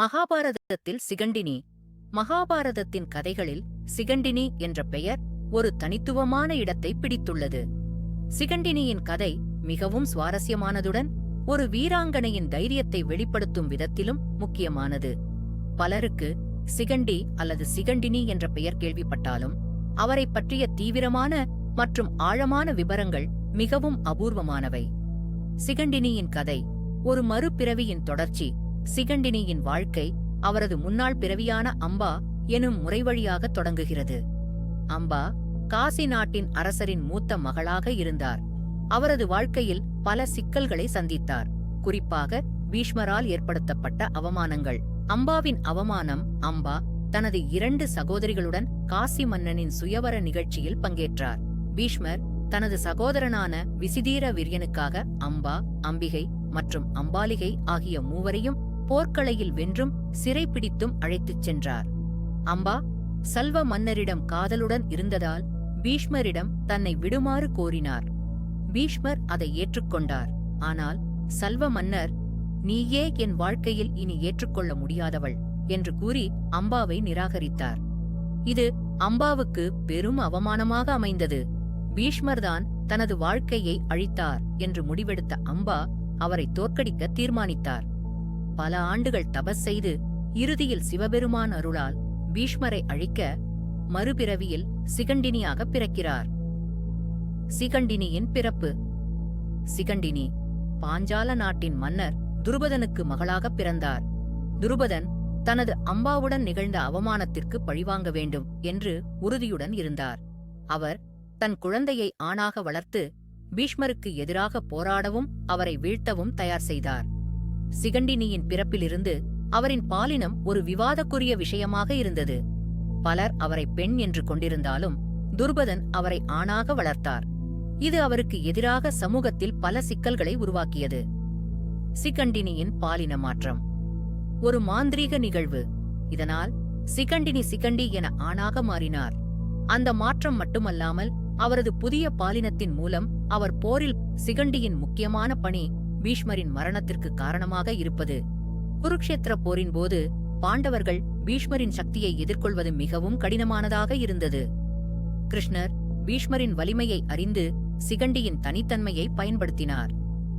மகாபாரதத்தில் சிகண்டினி. மகாபாரதத்தின் கதைகளில் சிகண்டினி என்ற பெயர் ஒரு தனித்துவமான இடத்தை பிடித்துள்ளது. சிகண்டினியின் கதை மிகவும் சுவாரஸ்யமானதுடன் ஒரு வீராங்கனையின் தைரியத்தை வெளிப்படுத்தும் விதத்திலும் முக்கியமானது. பலருக்கு சிகண்டி அல்லது சிகண்டினி என்ற பெயர் கேள்விப்பட்டாலும் அவரைப் பற்றிய தீவிரமான மற்றும் ஆழமான விபரங்கள் மிகவும் அபூர்வமானவை. சிகண்டினியின் கதை ஒரு மறுபிறவியின் தொடர்ச்சி சிகண்டினியின் வாழ்க்கை அவரது முன்னாள் பிறவியான அம்பா எனும் முறைவழியாக தொடங்குகிறது. அம்பா காசி நாட்டின் அரசரின் மூத்த மகளாக இருந்தார். அவரது வாழ்க்கையில் பல சிக்கல்களை சந்தித்தார். குறிப்பாக பீஷ்மரால் ஏற்படுத்தப்பட்ட அவமானங்கள். அம்பாவின் அவமானம் அம்பா தனது இரண்டு சகோதரிகளுடன் காசி மன்னனின் சுயவர நிகழ்ச்சியில் பங்கேற்றார். பீஷ்மர் தனது சகோதரனான விசிதீர விரியனுக்காக அம்பா அம்பிகை மற்றும் அம்பாலிகை ஆகிய மூவரையும் போர்க்கலையில் வென்றும் சிறைப்பிடித்தும் அழைத்துச் சென்றார். அம்பா சல்வ மன்னரிடம் காதலுடன் இருந்ததால் பீஷ்மரிடம் தன்னை விடுமாறு கோரினார். பீஷ்மர் அதை ஏற்றுக்கொண்டார். ஆனால் சல்வ மன்னர் நீயே என் வாழ்க்கையில் இனி ஏற்றுக்கொள்ள முடியாதவள் என்று கூறி அம்பாவை நிராகரித்தார். இது அம்பாவுக்கு பெரும் அவமானமாக அமைந்தது. பீஷ்மர்தான் தனது வாழ்க்கையை அழித்தார் என்று முடிவெடுத்த அம்பா அவரை தோற்கடிக்க தீர்மானித்தார். பல ஆண்டுகள் தபஸ் செய்து இறுதியில் சிவபெருமான் அருளால் பீஷ்மரை அழிக்க மறுபிறவியில் சிகண்டினியாக பிறக்கிறார். சிகண்டினியின் பிறப்பு. சிகண்டினி பாஞ்சால நாட்டின் மன்னர் துருபதனுக்கு மகளாக பிறந்தார். துருபதன் தனது அம்பாவுடன் நிகழ்ந்த அவமானத்திற்கு பழிவாங்க வேண்டும் என்று உறுதியுடன் இருந்தார். அவர் தன் குழந்தையை ஆணாக வளர்த்து பீஷ்மருக்கு எதிராக போராடவும் அவரை வீழ்த்தவும் தயார் செய்தார். சிகண்டினியின் பிறப்பிலிருந்து அவரின் பாலினம் ஒரு விவாதக்குரிய விஷயமாக இருந்தது. பலர் அவரை பெண் என்று கொண்டிருந்தாலும் துர்பதன் அவரை ஆணாக வளர்த்தார். இது அவருக்கு எதிராக சமூகத்தில் பல சிக்கல்களை உருவாக்கியது. சிகண்டினியின் பாலின மாற்றம் ஒரு மாந்திரீக நிகழ்வு. இதனால் சிகண்டினி சிகண்டி என ஆணாக மாறினார். அந்த மாற்றம் மட்டுமல்லாமல் அவரது புதிய பாலினத்தின் மூலம் அவர் போரில் சிகண்டியின் முக்கியமான பணி பீஷ்மரின் மரணத்திற்கு காரணமாக இருப்பது. குருக்ஷேத்திர போரின் போது பாண்டவர்கள் பீஷ்மரின் சக்தியை எதிர்கொள்வது மிகவும் கடினமானதாக இருந்தது. கிருஷ்ணர் பீஷ்மரின் வலிமையை அறிந்து சிகண்டியின் தனித்தன்மையை பயன்படுத்தினார்.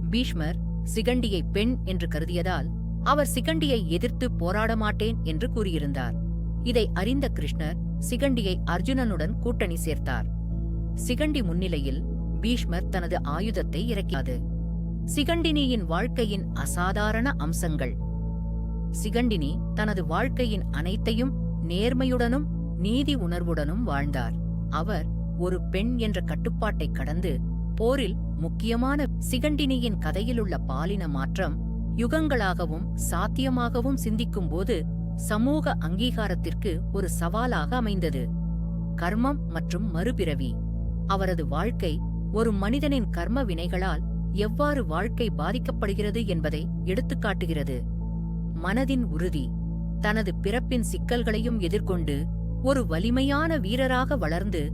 பீஷ்மர் சிகண்டியை பெண் என்று கருதியதால் அவர் சிகண்டியை எதிர்த்து போராட மாட்டேன் என்று கூறியிருந்தார். இதை அறிந்த கிருஷ்ணர் சிகண்டியை அர்ஜுனனுடன் கூட்டணி சேர்த்தார். சிகண்டி முன்னிலையில் பீஷ்மர் தனது ஆயுதத்தை இறக்கியது. சிகண்டினியின் வாழ்க்கையின் அசாதாரண அம்சங்கள். சிகண்டினி தனது வாழ்க்கையின் அனைத்தையும் நேர்மையுடனும் நீதி உணர்வுடனும் வாழ்ந்தார். அவர் ஒரு பெண் என்ற கட்டுப்பாட்டை கடந்து போரில் முக்கியமான சிகண்டினியின் கதையிலுள்ள பாலின மாற்றம் யுகங்களாகவும் சாத்தியமாகவும் சிந்திக்கும்போது சமூக அங்கீகாரத்திற்கு ஒரு சவாலாக அமைந்தது. கர்மம் மற்றும் மறுபிறவி. அவரது வாழ்க்கை ஒரு மனிதனின் கர்ம வினைகளால் எவ்வாறு வாழ்க்கை பாதிக்கப்படுகிறது என்பதை எடுத்துக்காட்டுகிறது மனதின் உறுதி. தனது பிறப்பின் சிக்கல்களையும் எதிர்கொண்டு ஒரு வலிமையான வீரராக வளர்ந்து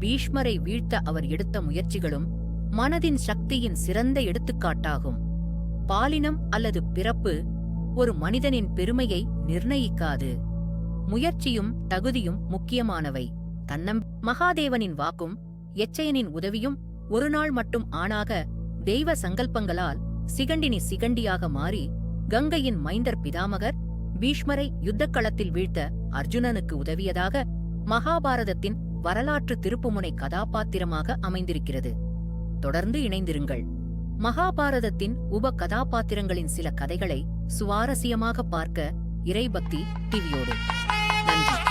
பீஷ்மரை வீழ்த்த அவர் எடுத்த முயற்சிகளும் மனதின் சக்தியின் சிறந்த எடுத்துக்காட்டாகும். பாலினம் அல்லது பிறப்பு ஒரு மனிதனின் பெருமையை நிர்ணயிக்காது. முயற்சியும் தகுதியும் முக்கியமானவை. தன்னம் மகாதேவனின் வாக்கும் எச்சயனின் உதவியும் ஒருநாள் மட்டும் ஆணாக தெய்வ சங்கல்பங்களால் சிகண்டினி சிகண்டியாக மாறி கங்கையின் மைந்தர் பிதாமகர் பீஷ்மரை யுத்தக்களத்தில் வீழ்த்த அர்ஜுனனுக்கு உதவியதாக மகாபாரதத்தின் வரலாற்று திருப்புமுனை கதாபாத்திரமாக அமைந்திருக்கிறது. தொடர்ந்து இணைந்திருங்கள். மகாபாரதத்தின் உப கதாபாத்திரங்களின் சில கதைகளை சுவாரஸ்யமாக பார்க்க இறைபக்தி டிவியோடு. நன்றி.